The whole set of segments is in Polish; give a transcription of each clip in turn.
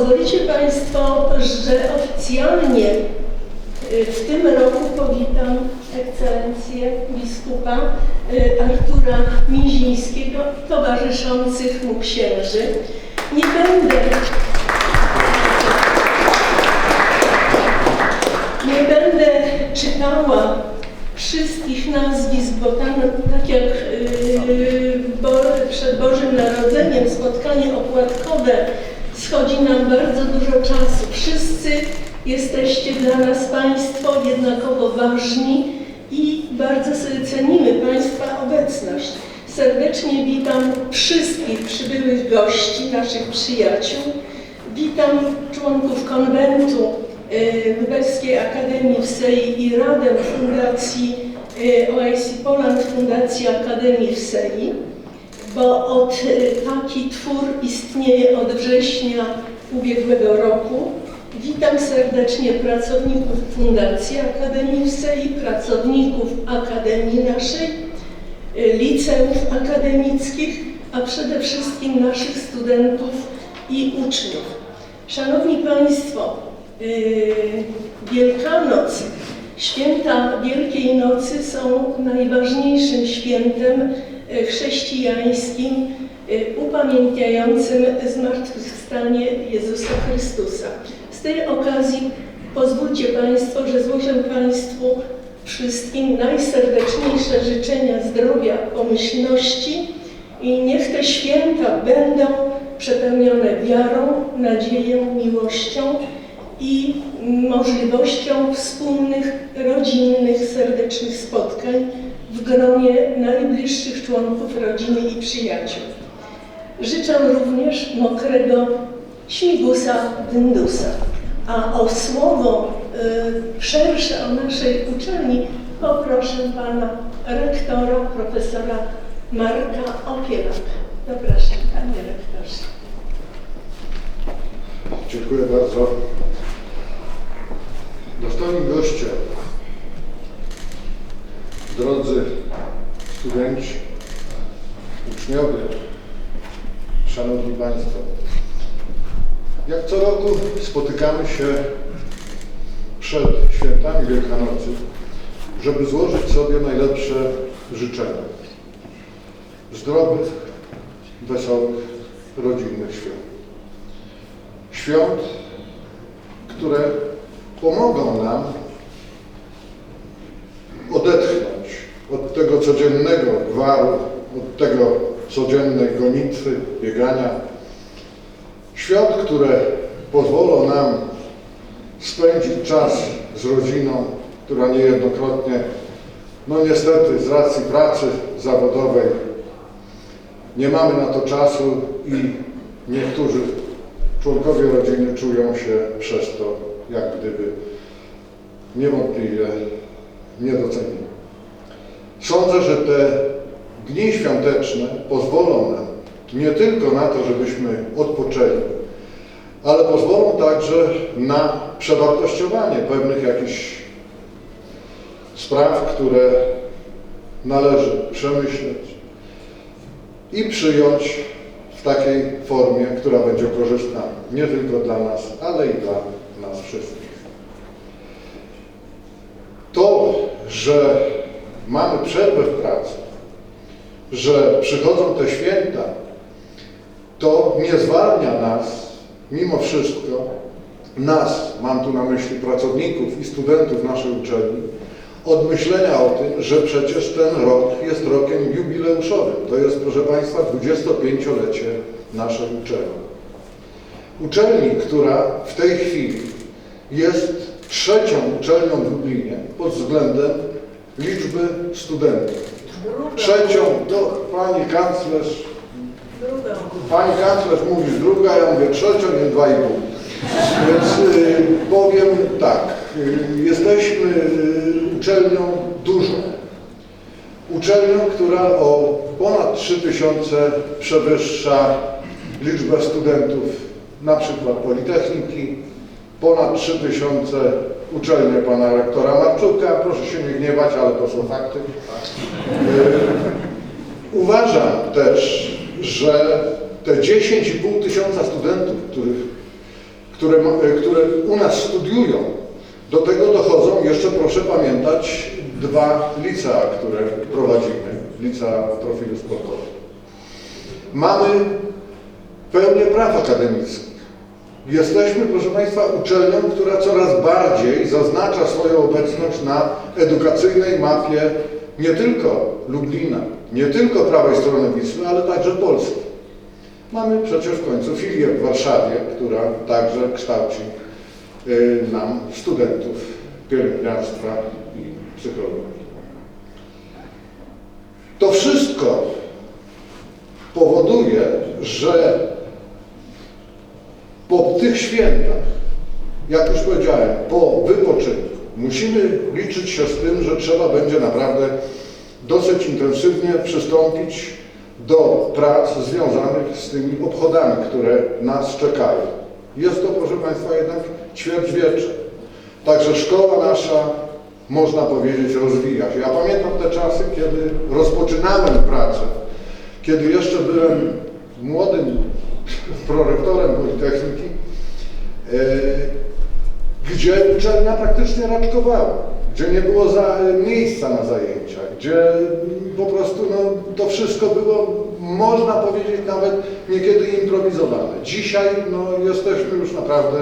Pozwolicie Państwo, że oficjalnie y, w tym roku powitam ekscelencję biskupa y, Artura Mizińskiego, towarzyszących mu księży. Nie będę Nie będę czytała wszystkich nazwisk, bo tam, tak jak yy, bo, przed Bożym Narodzeniem spotkanie opłatkowe schodzi nam bardzo dużo czasu. Wszyscy jesteście dla nas Państwo jednakowo ważni i bardzo sobie cenimy Państwa obecność. Serdecznie witam wszystkich przybyłych gości, naszych przyjaciół. Witam członków konwentu y, Lubelskiej Akademii w Sei i Radę Fundacji y, OIC Poland Fundacji Akademii w Sei, bo od, y, taki twór istnieje od września ubiegłego roku. Witam serdecznie pracowników Fundacji Sei, pracowników Akademii naszej, y, liceów akademickich, a przede wszystkim naszych studentów i uczniów. Szanowni Państwo, yy, Wielkanoc, święta Wielkiej Nocy są najważniejszym świętem chrześcijańskim yy, upamiętniającym zmartwychwstanie Jezusa Chrystusa. Z tej okazji pozwólcie Państwo, że złożę Państwu wszystkim najserdeczniejsze życzenia zdrowia, pomyślności i niech te święta będą przepełnione wiarą, nadzieją, miłością i możliwością wspólnych, rodzinnych, serdecznych spotkań w gronie najbliższych członków rodziny i przyjaciół. Życzę również mokrego śmigusa dyndusa. A o słowo y, szersze o naszej uczelni poproszę pana rektora, profesora Marka Opierak. Zapraszam, panie rektorze. Dziękuję bardzo. Dostojni goście, drodzy studenci, uczniowie, szanowni państwo. Jak co roku spotykamy się przed świętami Wielkanocy, żeby złożyć sobie najlepsze życzenia. Zdrowych, wesołych, rodzinnych świąt świąt, które pomogą nam odetchnąć od tego codziennego gwaru, od tego codziennej gonitwy, biegania. Świąt, które pozwolą nam spędzić czas z rodziną, która niejednokrotnie, no niestety z racji pracy zawodowej nie mamy na to czasu i niektórzy członkowie rodziny czują się przez to jak gdyby niewątpliwie niedocenieni. Sądzę, że te dni świąteczne pozwolą nam nie tylko na to, żebyśmy odpoczęli, ale pozwolą także na przewartościowanie pewnych jakichś spraw, które należy przemyśleć i przyjąć w takiej formie, która będzie korzystna nie tylko dla nas, ale i dla nas wszystkich. To, że mamy przerwę w pracy, że przychodzą te święta, to nie zwalnia nas, mimo wszystko, nas, mam tu na myśli pracowników i studentów naszej uczelni, od myślenia o tym, że przecież ten rok jest rokiem jubileuszowym. To jest, proszę Państwa, 25-lecie naszej uczelni. Uczelni, która w tej chwili jest trzecią uczelnią w Lublinie pod względem liczby studentów. Trzecią, to pani kanclerz, pani kanclerz mówi druga, ja mówię trzecią i dwa i pół. Więc y, powiem tak, y, jesteśmy y, uczelnią dużą. Uczelnią, która o ponad 3000 przewyższa liczbę studentów na przykład Politechniki, ponad 3000 uczelnie pana rektora Marczuka, proszę się nie gniewać, ale to są fakty. Y, Uważam też, że te 10,5 tysiąca studentów, których które, e, które u nas studiują. Do tego dochodzą jeszcze, proszę pamiętać, dwa licea, które prowadzimy, licea profilu sportowym. Mamy pełnię praw akademickich. Jesteśmy, proszę Państwa, uczelnią, która coraz bardziej zaznacza swoją obecność na edukacyjnej mapie nie tylko Lublina, nie tylko prawej strony Wisły, ale także Polski. Mamy przecież w końcu filię w Warszawie, która także kształci y, nam studentów pielęgniarstwa i psychologii. To wszystko powoduje, że po tych świętach, jak już powiedziałem, po wypoczynku, musimy liczyć się z tym, że trzeba będzie naprawdę dosyć intensywnie przystąpić do prac związanych z tymi obchodami, które nas czekają. Jest to, proszę Państwa, jednak ćwierćwiecze. Także szkoła nasza, można powiedzieć, rozwija się. Ja pamiętam te czasy, kiedy rozpoczynałem pracę, kiedy jeszcze byłem młodym prorektorem Politechniki, e, gdzie uczelnia praktycznie raczkowała, gdzie nie było za, miejsca na zajęcia, gdzie po prostu no, to wszystko było, można powiedzieć, nawet niekiedy improwizowane. Dzisiaj no, jesteśmy już naprawdę,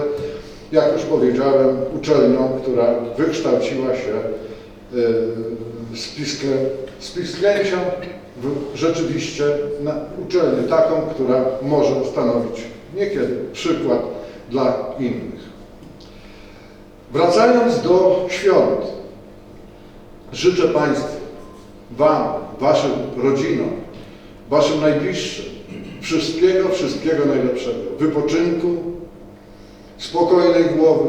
jak już powiedziałem, uczelnią, która wykształciła się e, z, pisklę, z rzeczywiście na uczelnię taką, która może stanowić niekiedy przykład dla innych. Wracając do świąt, życzę Państwu, Wam, Waszym rodzinom, Waszym najbliższym wszystkiego, wszystkiego najlepszego. Wypoczynku, spokojnej głowy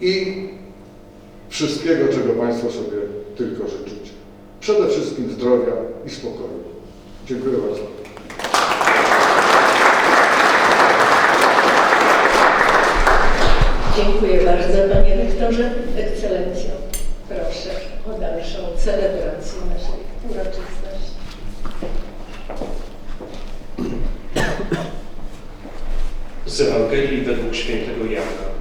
i wszystkiego, czego Państwo sobie tylko życzycie. Przede wszystkim zdrowia i spokoju. Dziękuję bardzo. Dziękuję bardzo Panie Rektorze. Ekscelencjo, proszę o dalszą celebrację naszej uroczystości. Z Ewangelii według świętego Jana.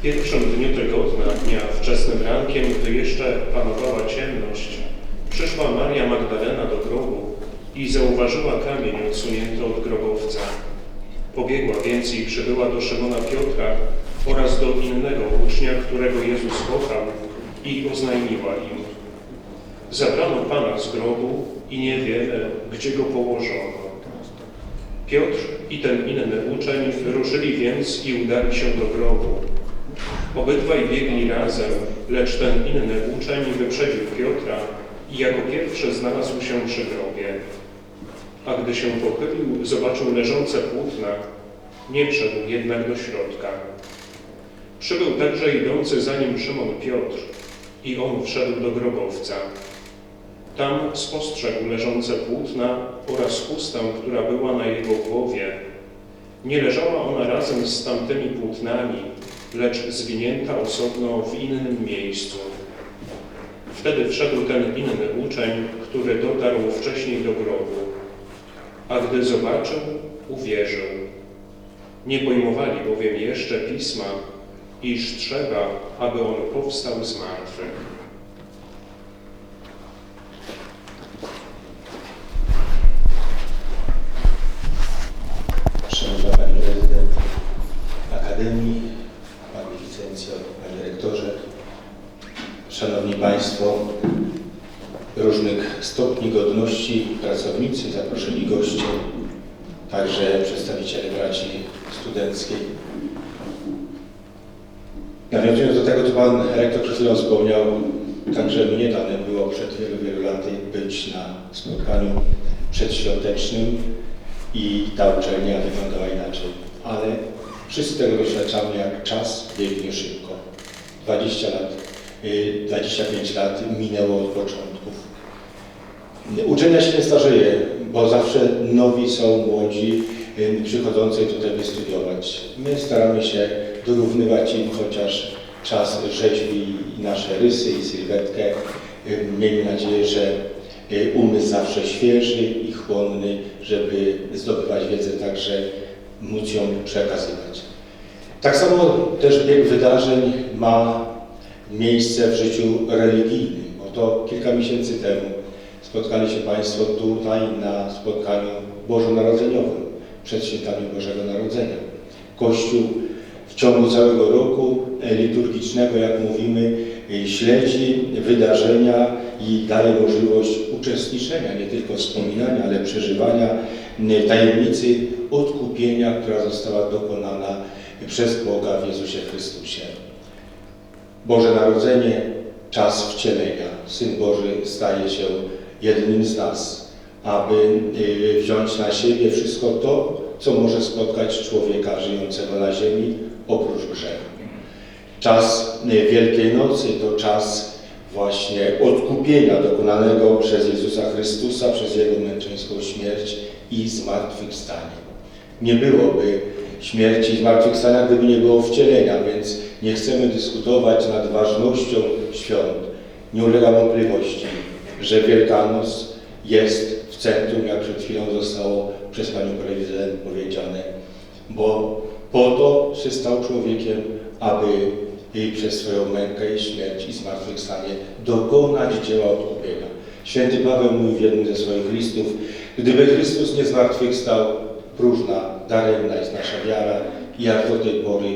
W pierwszym dniu tygodnia, dnia wczesnym rankiem, gdy jeszcze panowała ciemność, przyszła Maria Magdalena do grobu i zauważyła kamień odsunięty od grobowca. Pobiegła więc i przybyła do Szymona Piotra oraz do innego ucznia, którego Jezus kochał i oznajmiła im. Zabrano Pana z grobu i nie wiemy, gdzie go położono. Piotr i ten inny uczeń ruszyli więc i udali się do grobu. Obydwaj biegli razem, lecz ten inny uczeń wyprzedził Piotra i jako pierwszy znalazł się przy grobie. A gdy się pochylił, zobaczył leżące płótna, nie wszedł jednak do środka. Przybył także idący za nim Szymon Piotr i on wszedł do grobowca. Tam spostrzegł leżące płótna oraz chustę, która była na jego głowie. Nie leżała ona razem z tamtymi płótnami, lecz zwinięta osobno w innym miejscu. Wtedy wszedł ten inny uczeń, który dotarł wcześniej do grobu. A gdy zobaczył, uwierzył. Nie pojmowali bowiem jeszcze pisma, iż trzeba, aby on powstał z martwych. Szanowna Pani Prezydent Akademii, Panie Licencjo, Panie Rektorze, Szanowni Państwo, różnych stopni godności pracownicy, zaproszeni goście, także przedstawiciele braci studenckiej. Nawiązując do tego, co Pan Rektor przed chwilą wspomniał, także mnie dane było przed wielu, wielu laty być na spotkaniu przedświątecznym i ta uczelnia wyglądała inaczej. Ale wszyscy tego doświadczamy, jak czas biegnie szybko. 20 lat, y, 25 lat minęło od początków. Uczelnia się nie starzeje, bo zawsze nowi są młodzi przychodzący tutaj wystudiować. My staramy się dorównywać im chociaż czas rzeźbi i nasze rysy i sylwetkę. Miejmy nadzieję, że y, umysł zawsze świeży i chłonny, żeby zdobywać wiedzę, także móc ją przekazywać. Tak samo też bieg wydarzeń ma miejsce w życiu religijnym. Oto kilka miesięcy temu spotkali się Państwo tutaj na spotkaniu bożonarodzeniowym przed świętami Bożego Narodzenia. Kościół w ciągu całego roku liturgicznego, jak mówimy, śledzi wydarzenia i daje możliwość uczestniczenia, nie tylko wspominania, ale przeżywania tajemnicy odkupienia, która została dokonana przez Boga w Jezusie Chrystusie. Boże Narodzenie, czas wcielenia. Syn Boży staje się jednym z nas, aby y, wziąć na siebie wszystko to, co może spotkać człowieka żyjącego na ziemi, oprócz grzechu. Czas y, Wielkiej Nocy to czas właśnie odkupienia dokonanego przez Jezusa Chrystusa, przez Jego męczeńską śmierć i zmartwychwstanie. Nie byłoby śmierci i zmartwychwstania, gdyby nie było wcielenia, więc nie chcemy dyskutować nad ważnością świąt. Nie ulega wątpliwości, że Wielkanoc jest w centrum, jak przed chwilą zostało przez Panią Prezydent powiedziane, bo po to się stał człowiekiem, aby i przez swoją mękę i śmierć i zmartwychwstanie dokonać dzieła odkupienia. Święty Paweł mówi w jednym ze swoich listów, gdyby Chrystus nie zmartwychwstał, próżna, daremna jest nasza wiara i jak do tej pory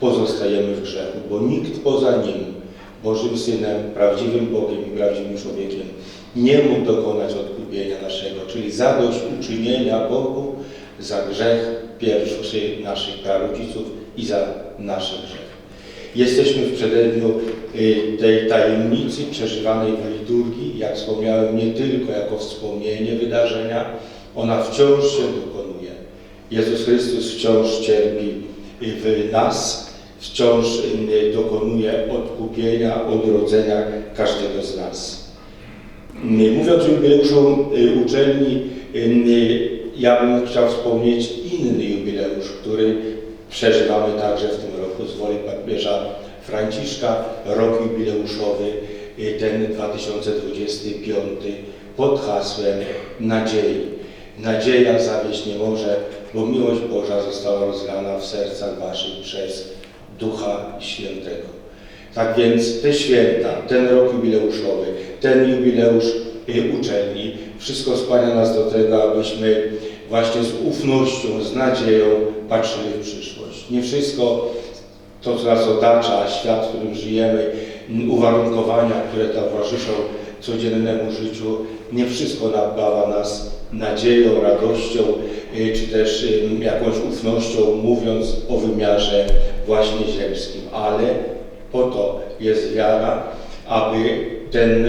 pozostajemy w grzechu, bo nikt poza Nim, Bożym Synem, prawdziwym Bogiem i prawdziwym człowiekiem, nie mógł dokonać odkupienia naszego, czyli zadośćuczynienia Bogu za grzech pierwszy naszych prarodziców i za nasze grzechy. Jesteśmy w przededniu y, tej tajemnicy przeżywanej w liturgii, jak wspomniałem, nie tylko jako wspomnienie wydarzenia, ona wciąż się dokonuje. Jezus Chrystus wciąż cierpi w nas, wciąż dokonuje odkupienia, odrodzenia każdego z nas. Mówiąc o jubileuszu uczelni, ja bym chciał wspomnieć inny jubileusz, który przeżywamy także w tym roku z woli papieża Franciszka, rok jubileuszowy, ten 2025 pod hasłem nadziei. Nadzieja zawieść nie może, bo miłość Boża została rozlana w sercach waszych przez Ducha Świętego. Tak więc te święta, ten rok jubileuszowy, ten jubileusz uczelni, wszystko skłania nas do tego, abyśmy właśnie z ufnością, z nadzieją patrzyli w przyszłość. Nie wszystko to, co nas otacza, świat, w którym żyjemy, uwarunkowania, które towarzyszą codziennemu życiu, nie wszystko napawa nas nadzieją, radością, czy też jakąś ufnością, mówiąc o wymiarze właśnie ziemskim, ale po to jest wiara, aby ten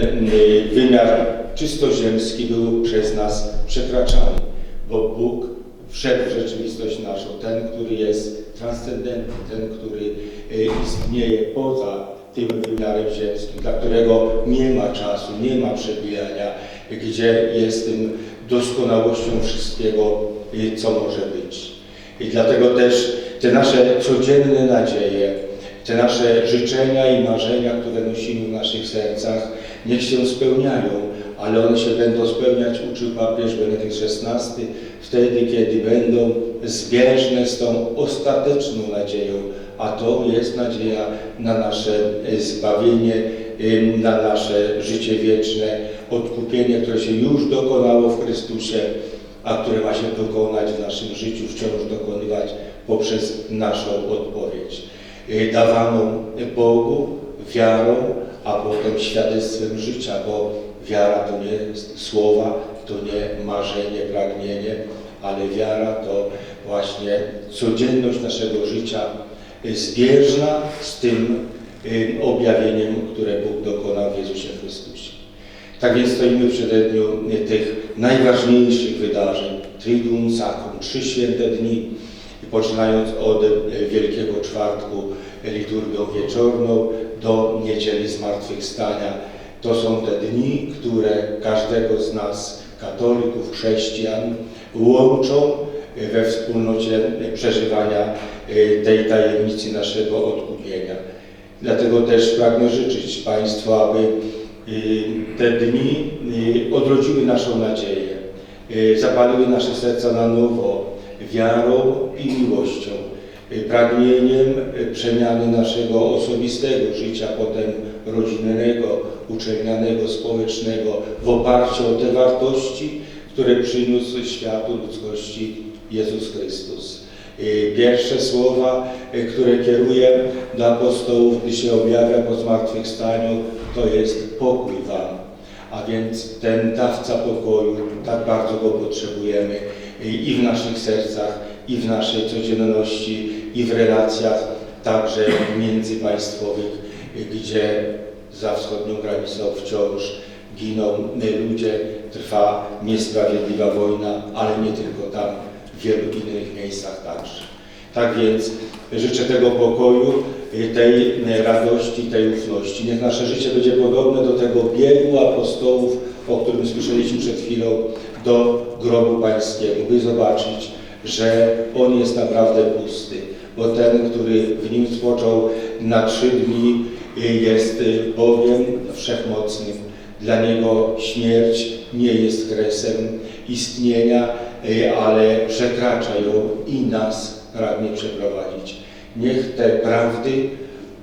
wymiar czysto ziemski był przez nas przekraczany, bo Bóg wszedł w rzeczywistość naszą, ten, który jest transcendentny, ten, który istnieje poza tym wymiarem ziemskim, dla którego nie ma czasu, nie ma przebijania, gdzie jest tym doskonałością wszystkiego, co może być. I dlatego też te nasze codzienne nadzieje, te nasze życzenia i marzenia, które nosimy w naszych sercach, niech się spełniają, ale one się będą spełniać, uczył papież Benedykt XVI, wtedy, kiedy będą zbieżne z tą ostateczną nadzieją, a to jest nadzieja na nasze zbawienie, na nasze życie wieczne, odkupienie, które się już dokonało w Chrystusie, a które ma się dokonać w naszym życiu, wciąż dokonywać poprzez naszą odpowiedź. Dawaną Bogu wiarą, a potem świadectwem życia, bo wiara to nie słowa, to nie marzenie, pragnienie, ale wiara to właśnie codzienność naszego życia zbieżna z tym objawieniem, które Bóg dokonał w Jezusie Chrystusie. Tak więc stoimy w przededniu tych najważniejszych wydarzeń, Triduum Sacrum, trzy święte dni, poczynając od Wielkiego Czwartku liturgią wieczorną do Niedzieli Zmartwychwstania. To są te dni, które każdego z nas, katolików, chrześcijan, łączą we wspólnocie przeżywania tej tajemnicy naszego odkupienia. Dlatego też pragnę życzyć Państwu, aby te dni odrodziły naszą nadzieję, zapaliły nasze serca na nowo wiarą i miłością. y, pragnieniem y, przemiany naszego osobistego życia, potem rodzinnego, uczelnianego, społecznego, w oparciu o te wartości, które przyniósł światu ludzkości Jezus Chrystus. Y, Pierwsze słowa, y, które kieruję do apostołów, gdy się objawia po zmartwychwstaniu, to jest pokój wam. A więc ten dawca pokoju, tak bardzo go potrzebujemy i w naszych sercach, i w naszej codzienności, i w relacjach także międzypaństwowych, gdzie za wschodnią granicą wciąż giną ludzie, trwa niesprawiedliwa wojna, ale nie tylko tam, w wielu innych miejscach także. Tak więc życzę tego pokoju, tej radości, tej ufności. Niech nasze życie będzie podobne do tego biegu apostołów, o którym słyszeliśmy przed chwilą, do grobu pańskiego, by zobaczyć, że on jest naprawdę pusty, bo ten, który w nim spoczął na trzy dni, y, jest Bogiem Wszechmocnym. Dla Niego śmierć nie jest kresem istnienia, y, ale przekracza ją i nas pragnie przeprowadzić. Niech te prawdy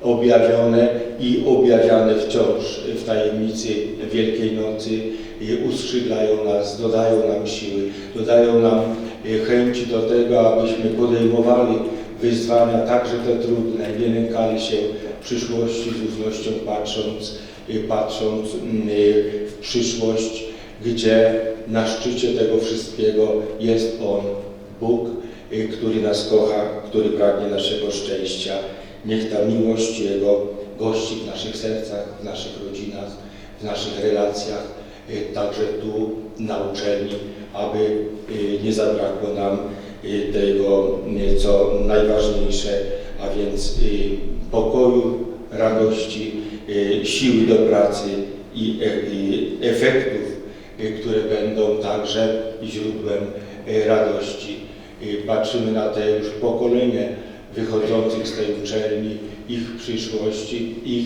objawione i objawiane wciąż w tajemnicy Wielkiej Nocy y, uskrzydlają nas, dodają nam siły, dodają nam y, chęci do tego, abyśmy podejmowali wyzwania, także te trudne, nie lękali się przyszłości z ufnością patrząc, y, patrząc w przyszłość, gdzie na szczycie tego wszystkiego jest On, Bóg, który nas kocha, który pragnie naszego szczęścia. Niech ta miłość Jego gości w naszych sercach, w naszych rodzinach, w naszych relacjach, y, także tu na uczelni, aby y, nie zabrakło nam y, tego, y, co najważniejsze, a więc y, pokoju, radości, y, siły do pracy i e- efektów, y, które będą także źródłem y, radości. Y, Patrzymy na te już pokolenie wychodzących z tej uczelni, ich przyszłości, ich,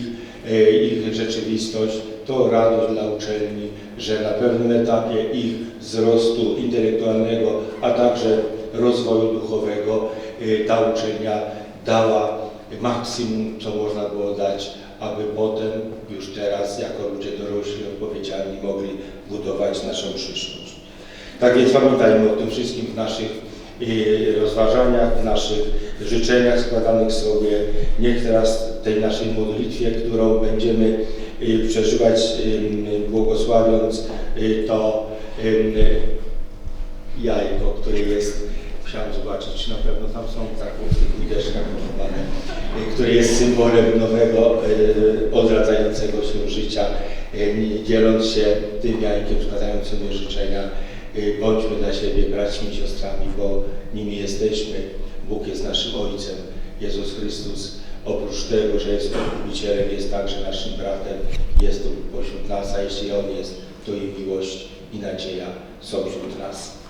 e, ich rzeczywistość, to radość dla uczelni, że na pewnym etapie ich wzrostu intelektualnego, a także rozwoju duchowego e, ta uczelnia dała maksimum, co można było dać, aby potem, już teraz, jako ludzie dorośli, odpowiedzialni, mogli budować naszą przyszłość. Tak więc pamiętajmy o tym wszystkim w naszych rozważaniach, w naszych życzeniach składanych sobie. Niech teraz tej naszej modlitwie, którą będziemy y, przeżywać, błogosławiąc y, to jajko, które jest, musiałem zobaczyć, czy na pewno tam są taką w tych które jest symbolem nowego, y, odradzającego się życia, dzieląc się tym jajkiem, składając sobie życzenia. Y, Bądźmy dla siebie braćmi i siostrami, bo nimi jesteśmy. Bóg jest naszym Ojcem. Jezus Chrystus oprócz tego, że jest odkupicielem, jest także naszym bratem, jest tu pośród nas, a jeśli On jest, to i miłość i nadzieja są wśród nas.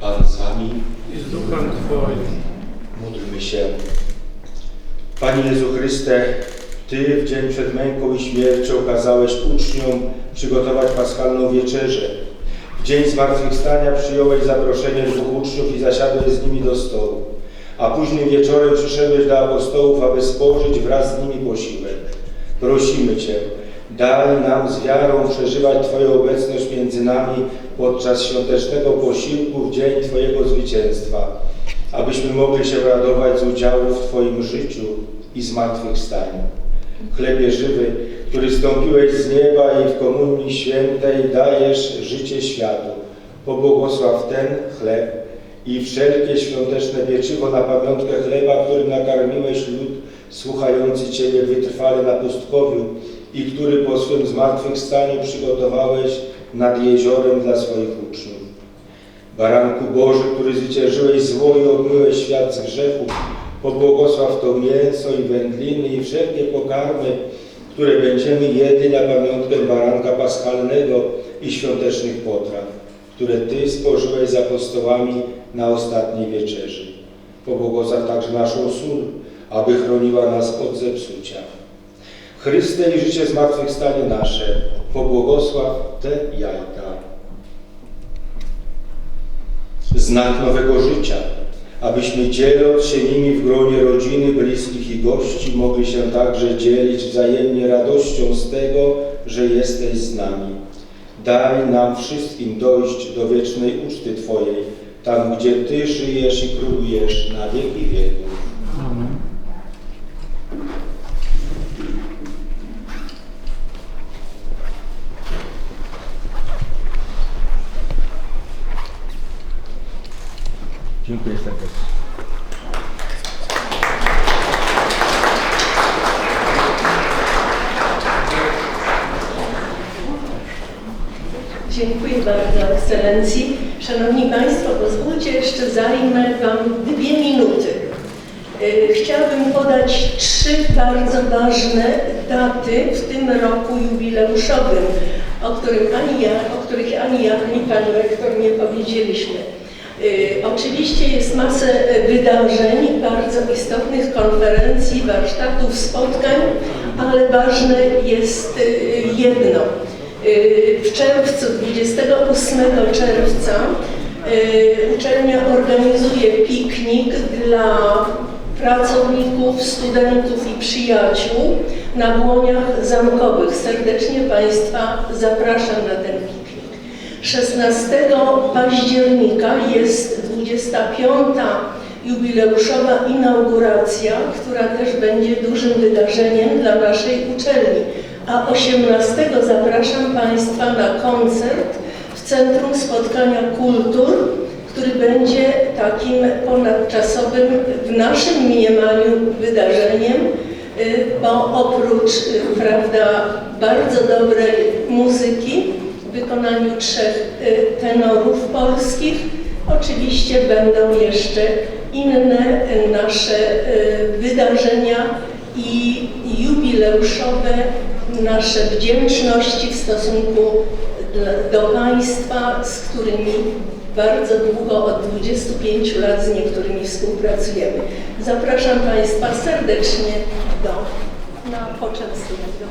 Pan z Wami. i z duchem Twoim. Módlmy się. Panie Jezu Chryste, Ty w dzień przed męką i śmiercią kazałeś uczniom przygotować paschalną wieczerzę. W dzień zmartwychwstania przyjąłeś zaproszenie dwóch uczniów i zasiadłeś z nimi do stołu. A późnym wieczorem przyszedłeś do apostołów, aby spożyć wraz z nimi posiłek. Prosimy Cię, daj nam z wiarą przeżywać Twoją obecność między nami podczas świątecznego posiłku w dzień Twojego zwycięstwa, abyśmy mogli się radować z udziału w Twoim życiu i zmartwychwstaniu. Chlebie żywy, który stąpiłeś z nieba i w Komunii Świętej dajesz życie światu, pobłogosław ten chleb i wszelkie świąteczne pieczywo na pamiątkę chleba, którym nakarmiłeś lud słuchający Ciebie wytrwale na pustkowiu i który po swym zmartwychwstaniu przygotowałeś nad jeziorem dla swoich uczniów. Baranku Boży, który zwyciężyłeś zło i obmyłeś świat z grzechów, pobłogosław to mięso i wędliny i wszelkie pokarmy, które będziemy jedli na pamiątkę baranka paschalnego i świątecznych potraw, które Ty spożyłeś z apostołami na ostatniej wieczerzy. Pobłogosław także naszą sól, aby chroniła nas od zepsucia. Chryste i życie zmartwychwstanie nasze, pobłogosław te jajka. znak nowego życia, abyśmy dzieląc się nimi w gronie rodziny, bliskich i gości, mogli się także dzielić wzajemnie radością z tego, że jesteś z nami. Daj nam wszystkim dojść do wiecznej uczty Twojej, tam gdzie Ty żyjesz i królujesz na wieki wieków. Dziękuję serdecznie. Dziękuję bardzo Ekscelencji. Szanowni Państwo, pozwólcie jeszcze zajmę Wam dwie minuty. Y, Chciałabym podać trzy bardzo ważne daty w tym roku jubileuszowym, o, którym ani ja, o których ani ja, ani Pan Rektor nie powiedzieliśmy. Y, Oczywiście jest masę wydarzeń, bardzo istotnych konferencji, warsztatów, spotkań, ale ważne jest y, jedno. Y, W czerwcu, 28 czerwca, uczelnia organizuje piknik dla pracowników, studentów i przyjaciół na Błoniach Zamkowych. Serdecznie Państwa zapraszam na ten piknik. 16 października jest 25. jubileuszowa inauguracja, która też będzie dużym wydarzeniem dla naszej uczelni. A 18 zapraszam Państwa na koncert w Centrum Spotkania Kultur, który będzie takim ponadczasowym w naszym mniemaniu wydarzeniem, bo oprócz y, prawda, bardzo dobrej muzyki w wykonaniu trzech y, tenorów polskich, oczywiście będą jeszcze inne y, nasze y, wydarzenia i jubileuszowe nasze wdzięczności w stosunku do Państwa, z którymi bardzo długo, od 25 lat z niektórymi współpracujemy. Zapraszam Państwa serdecznie do, na poczęstunek.